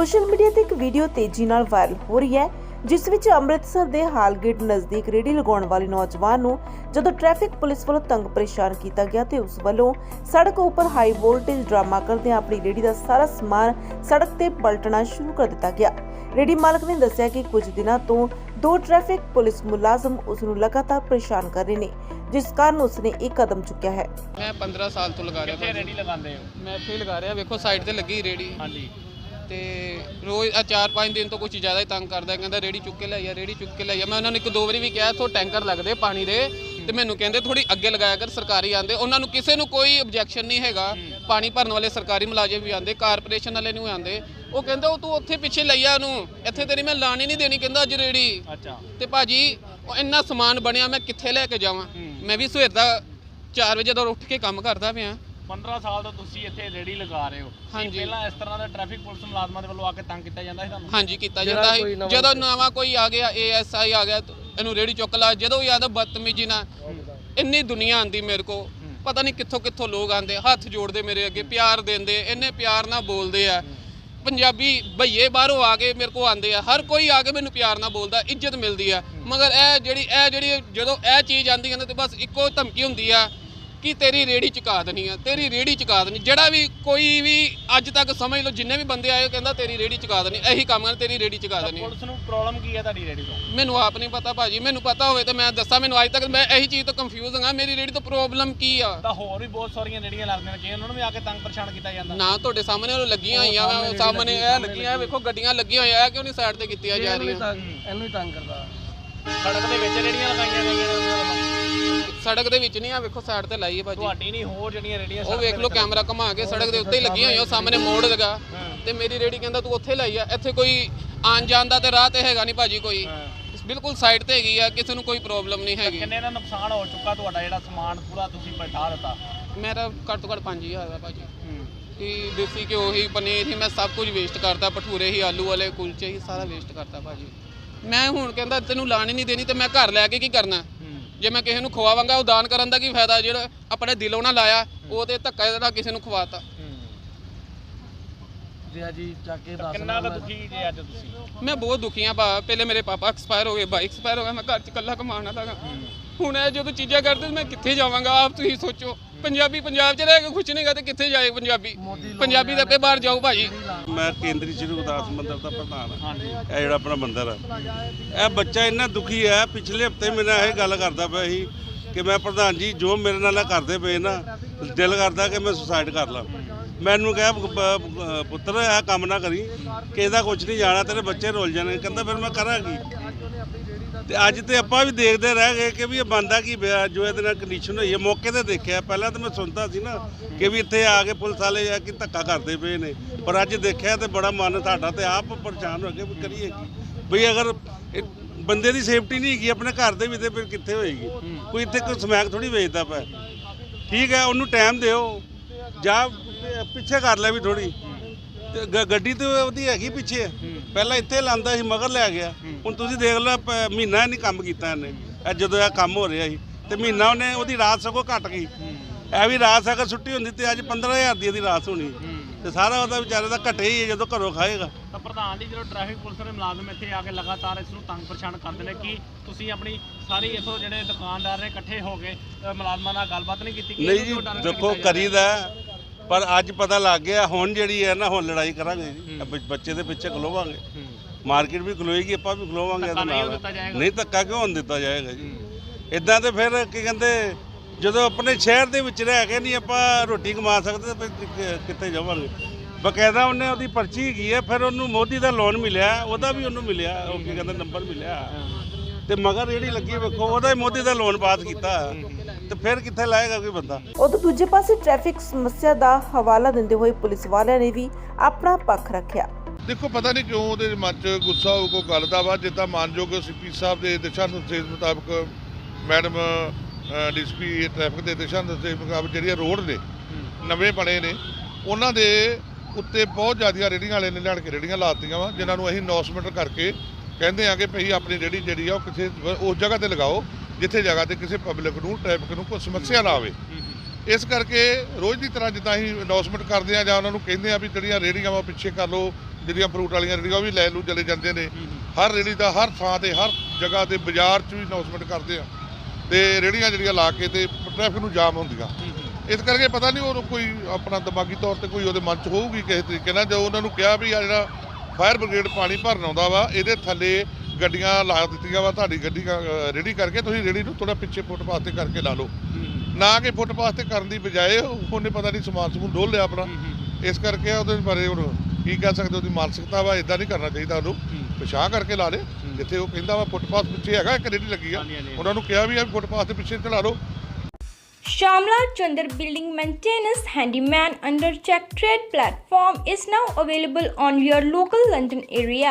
Social media ਤੇ ਇੱਕ video ਤੇਜ਼ੀ ਨਾਲ ਵਾਇਰਲ ਹੋ ਰਹੀ ਹੈ ਜਿਸ ਵਿੱਚ ਅੰਮ੍ਰਿਤਸਰ ਦੇ ਹਾਲਗੇਟ ਨਜ਼ਦੀਕ ਰੇੜੀ ਲਗਾਉਣ ਵਾਲੇ ਨੌਜਵਾਨ ਨੂੰ ਜਦੋਂ ਟ੍ਰੈਫਿਕ ਪੁਲਿਸ ਵੱਲੋਂ ਤੰਗ ਪਰੇਸ਼ਾਨ ਕੀਤਾ ਗਿਆ ਤੇ ਉਸ ਵੱਲੋਂ ਸੜਕ ਉੱਪਰ ਹਾਈ ਵੋਲਟੇਜ ਡਰਾਮਾ ਕਰਦੇ ਆਪਣੀ ਰੇੜੀ ਦਾ ਸਾਰਾ ਸਮਾਨ ਸੜਕ ਤੇ ਪਲਟਣਾ ਸ਼ੁਰੂ ਕਰ ਦਿੱਤਾ ਗਿਆ। ਰੇੜੀ ਮਾਲਕ ਨੇ ਦੱਸਿਆ ਕਿ ਕੁਝ ਦਿਨਾਂ ਤੋਂ ਦੋ ਟ੍ਰੈਫਿਕ ਪੁਲਿਸ ਮੁਲਾਜ਼ਮ ਉਸ ਨੂੰ ਲਗਾਤਾਰ ਪਰੇਸ਼ਾਨ ਕਰ ਰਹੇ ਨੇ ਜਿਸ ਕਾਰਨ ਉਸ ਨੇ ਇੱਕ ਕਦਮ ਚੁੱਕਿਆ ਹੈ। ਮੈਂ 15 ਸਾਲ ਤੋਂ ਲਗਾ ਰਿਹਾ ਕਿੱਥੇ ਰੇੜੀ ਲਗਾਉਂਦੇ ਹੋ? ਮੈਂ ਇੱਥੇ ਹੀ ਲਗਾ ਰਿਹਾ ਵੇਖੋ ਸਾਈਡ ਤੇ ਲੱਗੀ ਰੇੜੀ। ਹਾਂਜੀ। ਤੇ ਰੋਜ਼ ਆ 4-5 ਦਿਨ ਤੋਂ ਕੁਝ ਜ਼ਿਆਦਾ ਹੀ ਤੰਗ ਕਰਦਾ ਕਹਿੰਦਾ ਰੇੜੀ ਚੁੱਕ ਕੇ ਲੈ ਆ ਰੇੜੀ ਚੁੱਕ ਕੇ ਲੈ ਆ। ਮੈਂ ਉਹਨਾਂ ਨੂੰ ਇੱਕ ਦੋ ਵਾਰੀ ਵੀ ਕਿਹਾ ਇੱਥੋਂ ਟੈਂਕਰ ਲੱਗਦੇ ਪਾਣੀ ਦੇ ਤੇ ਮੈਨੂੰ ਕਹਿੰਦੇ ਥੋੜੀ ਅੱਗੇ ਲਗਾਇਆ ਕਰ ਸਰਕਾਰੀ ਆਂਦੇ ਉਹਨਾਂ ਨੂੰ ਕਿਸੇ ਨੂੰ ਕੋਈ ਆਬਜੈਕਸ਼ਨ ਨਹੀਂ ਹੈਗਾ। ਪਾਣੀ ਭਰਨ ਵਾਲੇ ਸਰਕਾਰੀ ਮੁਲਾਜ਼ਮ ਵੀ ਆਂਦੇ ਕਾਰਪੋਰੇਸ਼ਨ ਵਾਲੇ ਨੂੰ ਆਂਦੇ ਉਹ ਕਹਿੰਦਾ ਉਹ ਤੂੰ ਉੱਥੇ ਪਿੱਛੇ ਲਈ ਆ ਉਹਨੂੰ। ਇੱਥੇ ਤੇਰੀ ਮੈਂ ਲਾਣੀ ਨਹੀਂ ਦੇਣੀ ਕਹਿੰਦਾ ਅੱਜ ਰੇੜੀ। ਅੱਛਾ। ਤੇ ਭਾਜੀ ਉਹ ਇੰਨਾ ਸਮਾਨ ਬਣਿਆ ਮੈਂ ਕਿੱਥੇ ਲੈ ਕੇ ਜਾਵਾਂ? ਮੈਂ ਵੀ ਸਵੇਰ ਦਾ 4 ਵਜੇ ਤੋਂ ਉੱਠ ਕੇ ਕੰਮ ਕਰਦਾ ਪਿਆ। 15 ਸਾਲ ਤੋਂ ਤੁਸੀਂ ਇੱਥੇ ਰੇੜੀ ਲਗਾ ਰਹੇ ਹੋ। ਕੀ ਹਾਂਜੀ। ਪਹਿਲਾਂ ਇਸ ਤਰ੍ਹਾਂ ਦਾ ਟ੍ਰੈਫਿਕ ਪੁਲਿਸ ਮੁਲਾਜ਼ਮਾਂ ਦੇ ਵੱਲੋਂ ਆ ਕੇ ਤੰਗ ਕੀਤਾ ਜਾਂਦਾ ਸੀ ਤੁਹਾਨੂੰ? ਹਾਂਜੀ ਕੀਤਾ ਜਾਂਦਾ ਹੈ ਜਦੋਂ ਨਵਾਂ ਕੋਈ ਆ ਗਿਆ ਏਐਸਆਈ ਆ ਗਿਆ ਤਾਂ ਇਹਨੂੰ ਰੇੜੀ ਚੁੱਕ ਲਾ। ਜਦੋਂ ਯਾਦ ਬਦਤਮੀਜੀ ਨਾਲ ਇੰਨੀ ਦੁਨੀਆ ਆਂਦੀ ਮੇਰੇ ਕੋ ਪਤਾ ਨਹੀਂ ਕਿੱਥੋਂ ਕਿੱਥੋਂ ਲੋਕ ਆਂਦੇ ਹੱਥ ਜੋੜਦੇ ਮੇਰੇ ਅੱਗੇ ਪਿਆਰ ਦਿੰਦੇ ਇੰਨੇ ਪਿਆਰ ਨਾਲ ਬੋਲਦੇ ਆ। ਪੰਜਾਬੀ ਭਈਏ ਬਾਹਰੋਂ ਆ ਕੇ ਮੇਰੇ ਕੋ ਆਂਦੇ ਆ ਹਰ ਕੋਈ ਆ ਕੇ ਮੈਨੂੰ ਪਿਆਰ ਨਾਲ ਬੋਲਦਾ ਇੱਜ਼ਤ ਮਿਲਦੀ ਆ। ਮਗਰ ਇਹ ਜਿਹੜੀ ਇਹ ਜਿਹੜੀ ਜਦੋਂ ਇਹ ਚੀਜ਼ ਆਂਦੀ ਹੈ ਨਾ ਤੇ ਬਸ ਇੱਕੋ ਧਮਕੀ ਹੁੰਦੀ ਆ ਕਿ ਤੇਰੀ ਰੇੜੀ ਚੁਕਾ ਦੇਣੀ ਆ ਤੇਰੀ ਰੇੜੀ ਚੁਕਾ ਦੇਣੀ ਜਿਹੜਾ ਵੀ ਕੋਈ ਵੀ ਅੱਜ ਤੱਕ ਸਮਝ ਲਓ ਜਿੰਨੇ ਵੀ ਬੰਦੇ ਆਏ ਉਹ ਕਹਿੰਦਾ ਤੇਰੀ ਰੇੜੀ ਚੁਕਾ ਦੇਣੀ ਇਹੀ ਕੰਮ ਆ ਤੇਰੀ ਰੇੜੀ ਚੁਕਾ ਦੇਣੀ ਪੁਲਿਸ ਨੂੰ ਪ੍ਰੋਬਲਮ ਕੀ ਹੈ ਤੁਹਾਡੀ ਰੇੜੀ ਤੋਂ? ਮੈਨੂੰ ਆਪ ਨਹੀਂ ਪਤਾ ਭਾਜੀ ਮੈਨੂੰ ਪਤਾ ਹੋਵੇ ਤਾਂ ਮੈਂ ਦੱਸਾਂ ਮੈਨੂੰ ਅੱਜ ਤੱਕ ਮੈਂ ਇਹੀ ਚੀਜ਼ ਤੋਂ ਕੰਫਿਊਜ਼ ਹਾਂ ਮੇਰੀ ਰੇੜੀ ਤੋਂ ਪ੍ਰੋਬਲਮ ਕੀ ਆ? ਤਾਂ ਹੋਰ ਵੀ ਬਹੁਤ ਸਾਰੀਆਂ ਰੇੜੀਆਂ ਲੱਗਦੀਆਂ ਨੇ ਜੇ ਉਹਨਾਂ ਨੂੰ ਵੀ ਆ ਕੇ ਤੰਗ ਪਰੇਸ਼ਾਨ ਕੀਤਾ ਜਾਂਦਾ। ਨਾ ਤੁਹਾਡੇ ਸਾਹਮਣੇ ਉਹ ਲੱਗੀਆਂ ਹੋਈਆਂ ਵਾ ਉਹ ਸਾਹਮਣੇ ਇਹ ਲੱਗੀਆਂ ਵੇਖੋ ਗੱਡੀਆਂ ਲੱਗੀਆਂ ਹੋਈਆਂ ਕਿਉਂ ਨਹੀਂ ਸਾਈਡ ਤੇ ਕੀਤੀਆਂ ਜਾ ਰਹੀਆਂ? ਇਹਨੂੰ ਹੀ ਤੰਗ ਕਰਦਾ। ਸੜਕ ਦੇ ਵਿੱਚ ਰੇੜੀਆਂ ਲਗਾਈਆਂ ਗਈਆਂ ਨੇ ਉਹਨਾਂ ਵੱਲੋਂ। ਸੜਕ ਦੇ ਵਿੱਚ ਨਹੀਂ ਆ ਵੇਖੋ ਸਾਈਡ ਤੇ ਲਾਈ ਹੈ ਭਾਜੀ। ਤੁਹਾਡੀ ਨਹੀਂ ਹੋਰ ਜਿਹੜੀਆਂ ਰੇੜੀਆਂ ਉਹ ਵੇਖ ਲਓ ਕੈਮਰਾ ਘੁਮਾ ਕੇ ਸੜਕ ਦੇ ਉੱਤੇ ਹੀ ਲੱਗੀਆਂ ਹੋਈਆਂ ਉਹ ਸਾਹਮਣੇ ਮੋੜ ਲਗਾ ਤੇ ਮੇਰੀ ਰੇੜੀ ਕਹਿੰਦਾ ਤੂੰ ਉੱਥੇ ਲਾਈ ਆ ਇੱਥੇ ਕੋਈ ਆਣ ਜਾਣ ਦਾ ਤੇ ਰਾਹ ਤੇ ਹੈਗਾ ਨਹੀਂ ਭਾਜੀ ਕੋਈ। ਬਿਲਕੁਲ ਸਾਈਡ ਤੇ ਹੈਗੀ ਆ ਕਿਸੇ ਨੂੰ ਕੋਈ ਪ੍ਰੋਬਲਮ ਨਹੀਂ ਹੈਗੀ। ਕਿੰਨੇ ਦਾ ਨੁਕਸਾਨ ਹੋ ਚੁੱਕਾ ਤੁਹਾਡਾ ਜਿਹੜਾ ਸਮਾਨ ਪੂਰਾ ਤੁਸੀਂ ਪਲਟਾ ਦਿੱਤਾ? ਮੇਰਾ ਘੱਟ ਤੋਂ ਘੱਟ 5000 ਦਾ ਭਾਜੀ। ਕਿ ਦੇਸੀ ਘਿਓ ਹੀ ਪਨੀਰ ਹੀ ਮੈਂ ਸਭ ਕੁਝ ਵੇਸਟ ਕਰਦਾ ਭਟੂਰੇ ਹੀ ਆਲੂ ਵਾਲੇ ਕੁਲਚੇ ਹੀ ਸਾਰਾ ਵੇਸਟ ਕਰਦਾ ਭਾਜੀ। ਮੈਂ ਹੁਣ ਕਹਿੰਦਾ ਤੈਨੂੰ ਲਾਣੀ ਨਹੀਂ ਦੇਣੀ ਤੇ ਮੈਂ ਘਰ ਲੈ ਕੇ ਕੀ ਕਰਨਾ? ਜੇ ਮੈਂ ਕਿਸੇ ਨੂੰ ਖਵਾਵਾਂਗਾ ਉਹ ਦਾਨ ਕਰਨ ਦਾ ਕੀ ਫਾਇਦਾ? ਜਿਹੜਾ ਆਪਣੇ ਦਿਲੋਂ ਨਾ ਲਾਇਆ ਉਹ ਤੇ ਧੱਕਾ ਨਾਲ ਕਿਸੇ ਨੂੰ ਖਵਾਤਾ। ਜੀ ਜੀ ਚੱਕ ਕੇ ਦੱਸ ਕਿੰਨਾ ਕੁ ਦੁਖੀ ਜੇ ਅੱਜ ਤੁਸੀਂ? ਮੈਂ ਬਹੁਤ ਦੁਖੀ ਆ ਭਾ ਪਹਿਲੇ ਮੇਰੇ ਪਾਪਾ ਐਕਸਪਾਇਰ ਹੋ ਗਏ ਬਾਈ ਐਕਸਪਾਇਰ ਹੋ ਗਿਆ ਮੈਂ ਘਰ 'ਚ ਇਕੱਲਾ ਕਮਾਉਣ ਵਾਲਾ ਗਾ। ਹੁਣ ਇਹ ਜਦੋਂ ਚੀਜ਼ਾਂ ਕਰਦੇ ਮੈਂ ਕਿੱਥੇ ਜਾਵਾਂਗਾ? ਆਪ ਤੁਸੀਂ ਸੋਚੋ। ਪੰਜਾਬੀ ਪੰਜਾਬ 'ਚ ਰਹਿ ਕੇ ਖੁਸ਼ ਨਹੀਂਗਾ ਤੇ ਕਿੱਥੇ ਜਾਏ ਪੰਜਾਬੀ? ਪੰਜਾਬੀ ਤਾਂ ਆਪੇ ਬਾਹਰ ਜਾਊ ਭਾਜੀ। ਮੈਂ ਕੇਂਦਰੀ ਸ਼੍ਰੀ ਗੁਰਦਾਸ ਮੰਦਿਰ ਦਾ ਪ੍ਰਧਾਨ ਹਾਂ। ਇਹ ਜਿਹੜਾ ਆਪਣਾ ਮੰਦਿਰ ਆ। ਇਹ ਬੱਚਾ ਇੰਨਾ ਦੁਖੀ ਹੈ ਪਿਛਲੇ ਹਫ਼ਤੇ ਮੇਰੇ ਨਾਲ ਇਹ ਗੱਲ ਕਰਦਾ ਪਿਆ ਸੀ ਕਿ ਮੈਂ ਪ੍ਰਧਾਨ ਜੀ ਜੋ ਮੇਰੇ ਨਾਲ ਇਹ ਕਰਦੇ ਪਏ ਨਾ ਦਿਲ ਕਰਦਾ ਕਿ ਮੈਂ ਸੁਸਾਈਡ ਕਰ ਲਾਂ। ਮੈਨੂੰ ਕਿਹਾ, ਪ- ਪ- ਪੁੱਤਰ ਇਹ ਕੰਮ ਨਾ ਕਰੀ। ਕਿ ਇਹਦਾ ਕੁਝ ਨਹੀਂ ਜਾਣਾ, ਤੇਰੇ ਬੱਚੇ ਰੁੱਲ ਜਾਣਗੇ ਕਹਿੰਦਾ, ਫਿਰ ਮੈਂ ਕਰਾਂਗੀ। ਤੇ ਅੱਜ ਤੇ ਆਪਾਂ ਵੀ ਦੇਖਦੇ ਰਹਿ ਗਏ ਕਿ ਵੀ ਇਹ ਬੰਦਾ ਕੀ ਪਿਆ, ਜੋ ਇਹਦੇ ਨਾਲ ਕੰਡੀਸ਼ਨ ਹੋਈ ਹੈ। ਮੌਕੇ ਤੇ ਦੇਖਿਆ, ਪਹਿਲਾਂ ਤਾਂ ਮੈਂ ਸੁਣਦਾ ਸੀ ਨਾ ਕਿ ਵੀ ਇੱਥੇ ਆ ਕੇ ਪੁਲਿਸ ਵਾਲੇ ਆ ਕਿ ਧੱਕਾ ਕਰਦੇ ਪਏ ਨੇ। ਪਰ ਅੱਜ ਦੇਖਿਆ ਤੇ ਬੜਾ ਮਨ ਸਾਡਾ ਤੇ ਆਪ ਪਰੇਸ਼ਾਨ ਹੋ ਗਏ ਵੀ ਕਰੀਏ ਕੀ? ਬਈ ਅਗਰ ਇਹ ਬੰਦੇ ਦੀ ਸੇਫਟੀ ਨਹੀਂ ਹੈਗੀ, ਆਪਣੇ ਘਰ ਦੇ ਵੀ ਤੇ ਫਿਰ ਕਿੱਥੇ ਹੋਏਗੀ? ਕੋਈ ਇੱਥੇ ਕੋਈ ਸਮੈਕ ਥੋੜੀ ਵੇਚਦਾ ਪਿਆ। ਠੀਕ ਹੈ, ਉਹਨੂੰ ਟਾਈਮ ਦਿਓ। ਜਾਂ ਪਿੱਛੇ ਕਰ ਲੈ ਵੀ ਥੋੜੀ ਗੱਡੀ ਤੇ ਉਹਦੀ ਹੈਗੀ ਪਿੱਛੇ। ਪਹਿਲਾਂ ਇੱਥੇ ਲਾਂਦਾ ਸੀ ਮਗਰ ਲੈ ਗਿਆ। ਹੁਣ ਤੁਸੀਂ ਦੇਖ ਲਓ ਮਹੀਨਾ ਨਹੀਂ ਕੰਮ ਕੀਤਾ ਇਹਨੇ। ਇਹ ਜਦੋਂ ਇਹ ਕੰਮ ਹੋ ਰਿਹਾ ਸੀ। ਤੇ ਮਹੀਨਾ ਉਹਨੇ ਉਹਦੀ ਰਾਤ ਸਗੋਂ ਘਟ ਗਈ। ਇਹ ਵੀ ਰਾਤ ਅਗਰ ਛੁੱਟੀ ਹੁੰਦੀ ਤੇ ਅੱਜ 15000 ਦੀ ਇਹਦੀ ਰਾਤ ਹੋਣੀ। ਤੇ ਸਾਰਾ ਉਹਦਾ ਵਿਚਾਰੇ ਦਾ ਘਟੇ ਹੀ ਜਦੋਂ ਘਰੋਂ ਖਾਏਗਾ। ਤਾਂ ਪ੍ਰਧਾਨ ਜੀ ਜਦੋਂ ਟ੍ਰੈਫਿਕ ਪੁਲਿਸ ਦੇ ਮੁਲਾਜ਼ਮ ਇੱਥੇ ਆ ਕੇ ਲਗਾਤਾਰ ਇਸ ਨੂੰ ਤੰਗ ਪਰੇਸ਼ਾਨ ਕਰਦੇ ਨੇ ਕਿ ਤੁਸੀਂ ਆਪਣੀ ਸਾਰੀ ਇਥੋਂ ਜਿਹੜੇ ਦੁਕਾਨਦਾਰ ਨੇ ਇਕੱਠੇ ਹੋ ਕੇ ਮੁਲਾਜ਼ਮਾਂ ਨਾਲ ਗੱਲਬਾਤ ਨਹੀਂ ਕੀਤੀ ਕਿ ਨਹੀਂ ਜੀ ਦੇਖੋ? ਕਰੀਦਾ ਪਰ ਅੱਜ ਪਤਾ ਲੱਗ ਗਿਆ ਹੁਣ ਜਿਹੜੀ ਹੈ ਨਾ ਹੁਣ ਲੜਾਈ ਕਰਾਂਗੇ ਜੀ। ਬ- ਬੱਚੇ ਦੇ ਪਿੱਛੇ ਖਲੋਵਾਂਗੇ। ਮਾਰਕੀਟ ਵੀ ਖਲੋਏਗੀ ਆਪਾਂ ਵੀ ਖਲੋਵਾਂਗੇ ਇਹਦੇ ਨਹੀਂ ਨਾਲ। ਨਹੀਂ ਧੱਕਾ ਕਿਉਂ ਹੋਣ ਦਿੱਤਾ ਜਾਏਗਾ ਜੀ? ਇਦਾਂ ਤੇ ਫਿਰ ਕੀ ਕਹਿੰਦੇ ਜਦੋਂ ਆਪਣੇ ਸ਼ਹਿਰ ਦੇ ਵਿੱਚ ਰਹਿ ਕੇ ਨਹੀਂ ਆਪਾਂ ਰੋਟੀ ਕਮਾ ਸਕਦੇ ਤਾਂ ਫਿਰ ਕਿ- ਕਿ- ਕਿੱਥੇ ਜਾਵਾਂਗੇ? ਬਕਾਇਦਾ ਉਹਨੇ ਉਹਦੀ ਪਰਚੀ ਹੈਗੀ ਹੈ ਫਿਰ ਉਹਨੂੰ ਮੋਦੀ ਦਾ ਲੋਨ ਮਿਲਿਆ ਉਹਦਾ ਵੀ ਉਹਨੂੰ ਮਿਲਿਆ ਉਹ ਕੀ ਕਹਿੰਦੇ ਨੰਬਰ ਮਿਲਿਆ। ਤੇ ਮਗਰ ਜਿਹੜੀ ਲੱਗੀ ਵੇਖੋ ਉਹਦਾ ਹੀ ਮੋਦੀ ਦਾ ਲੋਨ ਪਾਸ ਕੀਤਾ। ਤੇ ਫਿਰ ਕਿੱਥੇ ਲਾਏਗਾ ਕੋਈ ਬੰਦਾ? ਉਦੋਂ ਦੂਜੇ ਪਾਸੇ ਟ੍ਰੈਫਿਕ ਸਮੱਸਿਆ ਦਾ ਹਵਾਲਾ ਦਿੰਦੇ ਹੋਏ ਪੁਲਿਸ ਵਾਲਿਆਂ ਨੇ ਵੀ ਆਪਣਾ ਪੱਖ ਰੱਖਿਆ। ਦੇਖੋ ਪਤਾ ਨਹੀਂ ਕਿਉਂ ਉਹਦੇ ਮਨ 'ਚ ਗੁੱਸਾ ਹੋ ਕੋ ਗੱਲ ਦਾ ਵਾ ਜਿੱਦਾਂ ਮਾਨਯੋਗ ਸੀਪੀ ਸਾਹਿਬ ਦੇ ਦਿਸ਼ਾ ਨਿਰਦੇਸ਼ ਮੁਤਾਬਕ ਮੈਡਮ ਡੀਸਪੀ ਟ੍ਰੈਫਿਕ ਦੇ ਦਿਸ਼ਾ ਨਿਰਦੇਸ਼ ਮੁਤਾਬਕ ਜਿਹੜੀਆਂ ਰੋਡ ਨੇ ਨਵੇਂ ਬਣੇ ਨੇ ਉਹਨਾਂ ਦੇ ਉੱਤੇ ਬਹੁਤ ਜ਼ਿਆਦੀਆਂ ਰੇੜੀਆਂ ਵਾਲੇ ਨੇ ਲਿਆਣ ਕੇ ਰੇੜੀਆਂ ਲਾਤੀਆਂ ਵਾ ਜਿਨ੍ਹਾਂ ਨੂੰ ਅਸੀਂ ਅਨਾਉਂਸਮੈਂਟ ਕਰਕੇ ਕਹਿੰਦੇ ਆ ਕਿ ਭਈ ਆਪਣੀ ਰੇੜੀ ਜਿਹੜੀ ਆ ਉਹ ਕਿਸੇ ਉਸ ਜਗ੍ਹਾ ਤੇ ਲਗਾਓ ਜਿੱਥੇ ਜਗ੍ਹਾ ਤੇ ਕਿਸੇ ਪਬਲਿਕ ਨੂੰ ਟ੍ਰੈਫਿਕ ਨੂੰ ਕੋਈ ਸਮੱਸਿਆ ਨਾ ਆਵੇ। ਇਸ ਕਰਕੇ ਰੋਜ਼ ਦੀ ਤਰ੍ਹਾਂ ਜਿੱਦਾਂ ਅਸੀਂ ਅਨਾਉਂਸਮੈਂਟ ਕਰਦੇ ਆ ਜਾਂ ਉਹਨਾਂ ਨੂੰ ਕਹਿੰਦੇ ਆ ਵੀ ਜਿਹੜੀਆਂ ਰੇੜੀਆਂ ਵਾ ਪਿੱਛੇ ਕਰ ਲਓ ਜਿਹੜੀਆਂ ਫਰੂਟ ਵਾਲੀਆਂ ਰੇੜੀਆਂ ਉਹ ਵੀ ਲੈ ਲੂ ਚਲੇ ਜਾਂਦੇ ਨੇ। ਹਰ ਰੇੜੀ ਦਾ ਹਰ ਥਾਂ ਤੇ ਹਰ ਜਗ੍ਹਾ ਤੇ ਬਾਜ਼ਾਰ 'ਚ ਵੀ ਅਨਾਉਂਸਮੈਂਟ ਕਰਦੇ ਆ ਤੇ ਰੇੜੀਆਂ ਜਿਹੜੀਆਂ ਲਾ ਕੇ ਤੇ ਟ੍ਰੈਫਿਕ ਨੂੰ ਜਾਮ ਹੁੰਦੀਆਂ। ਇਸ ਕਰਕੇ ਪਤਾ ਨਹੀਂ ਉਹ ਕੋਈ ਆਪਣਾ ਦਿਮਾਗੀ ਤੌਰ ਤੇ ਕੋਈ ਉਹਦੇ ਮਨ 'ਚ ਹੋਊਗੀ ਕਿਸੇ ਤਰੀਕੇ ਨਾਲ ਜੋ ਉਹਨਾਂ ਨੂੰ ਕਿਹਾ ਵੀ ਆ ਜਿਹੜਾ ਫਾਇਰ ਬ੍ਰਿਗੇਡ ਪਾਣੀ ਭਰਨ ਆਉਂਦਾ ਵਾ ਇਹਦੇ ਥੱਲੇ ਗੱਡੀਆਂ ਲਾ ਦਿੱਤੀਆਂ ਵਾ ਤੁਹਾਡੀ ਗੱਡੀ ਰੇੜੀ ਕਰਕੇ ਤੁਸੀਂ ਰੇੜੀ ਨੂੰ ਥੋੜਾ ਪਿੱਛੇ ਫੁੱਟਪਾਥ ਤੇ ਕਰਕੇ ਲਾ ਲਓ। ਨਾ ਕਿ ਫੁੱਟਪਾਥ ਤੇ ਕਰਨ ਦੀ ਬਜਾਏ ਉਹਨੇ ਪਤਾ ਨਹੀਂ ਸਮਾਨ ਸਮੂਨ ਡੋਲ ਲਿਆ ਆਪਣਾ। ਇਸ ਕਰਕੇ ਉਹਦੇ ਬਾਰੇ ਹੁਣ ਕੀ ਕਹਿ ਸਕਦੇ ਉਹਦੀ ਮਾਨਸਿਕਤਾ ਵਾ ਇਦਾਂ ਨਹੀਂ ਕਰਨਾ ਚਾਹੀਦਾ ਉਹਨੂੰ। ਪਿਛਾਂ ਕਰਕੇ ਲਾ ਲੇ ਜਿੱਥੇ ਉਹ ਕਹਿੰਦਾ ਵਾ ਫੁੱਟਪਾਥ ਪਿੱਛੇ ਹੈਗਾ ਇੱਕ ਰੇੜੀ ਲੱਗੀ ਆ। ਉਹਨਾਂ ਨੂੰ ਕਿਹਾ ਵੀ ਆ ਫੁੱਟਪਾਥ ਦੇ ਪਿੱਛੇ ਚਲਾ ਲਓ। Shamla Chandar Building Maintenance Handyman under Check Trade platform is now available on your local London area.